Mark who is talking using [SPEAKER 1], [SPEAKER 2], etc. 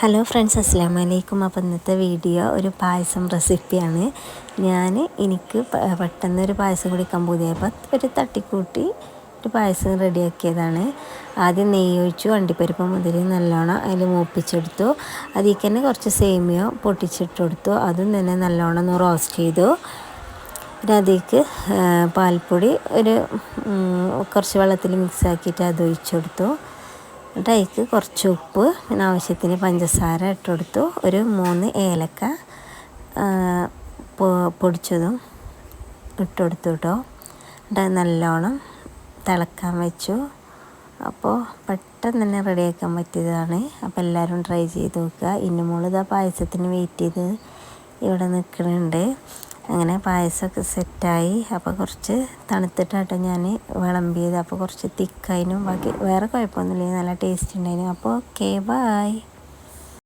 [SPEAKER 1] Hello friends അസ്സാം വലൈക്കും അപ്പോൾ ഇന്നത്തെ വീഡിയോ ഒരു പായസം റെസിപ്പിയാണ്. ഞാൻ എനിക്ക് പെട്ടെന്ന് ഒരു പായസം കുടിക്കാൻ പുതിയപ്പോൾ ഒരു തട്ടിക്കൂട്ടി ഒരു പായസം റെഡിയാക്കിയതാണ്. ആദ്യം നെയ്യ് ഒഴിച്ചു അണ്ടിപ്പരിപ്പ് മുതൽ നല്ലോണം അതിൽ മൂപ്പിച്ചെടുത്തു. അതിൽ തന്നെ കുറച്ച് സേമിയോ പൊട്ടിച്ചിട്ട് കൊടുത്തു. അതും തന്നെ നല്ലോണം ഒന്ന് റോസ്റ്റ് ചെയ്തു. പിന്നെ അതിലേക്ക് പാൽപ്പൊടി ഒരു കുറച്ച് വെള്ളത്തിൽ മിക്സ് ആക്കിയിട്ട് അത് ഒഴിച്ചു കൊടുത്തു. എന്നിട്ട് അതിക്ക് കുറച്ച് ഉപ്പ് പിന്നെ ആവശ്യത്തിന് പഞ്ചസാര ഇട്ട് കൊടുത്തു. ഒരു മൂന്ന് ഏലക്ക പൊടിച്ചതും ഇട്ട് കൊടുത്തു കേട്ടോ എന്നിട്ട് നല്ലോണം തിളക്കാൻ വെച്ചു. അപ്പോൾ പെട്ടെന്ന് തന്നെ റെഡിയാക്കാൻ പറ്റിയതാണ്. അപ്പോൾ എല്ലാവരും ട്രൈ ചെയ്ത് നോക്കുക. ഇന്നുമോൾ ഇതാ പായസത്തിന് വെയിറ്റ് ചെയ്ത് ഇവിടെ നിൽക്കുന്നുണ്ട്. അങ്ങനെ പായസമൊക്കെ സെറ്റായി. അപ്പോൾ കുറച്ച് തണുത്തിട്ടാട്ടോ ഞാൻ വിളമ്പിയത്. അപ്പോൾ കുറച്ച് തിക്കായിനും ബാക്കി വേറെ കുഴപ്പമൊന്നുമില്ല. നല്ല ടേസ്റ്റ് ഉണ്ടായിരുന്നു. അപ്പോൾ ഓക്കെ ബായ്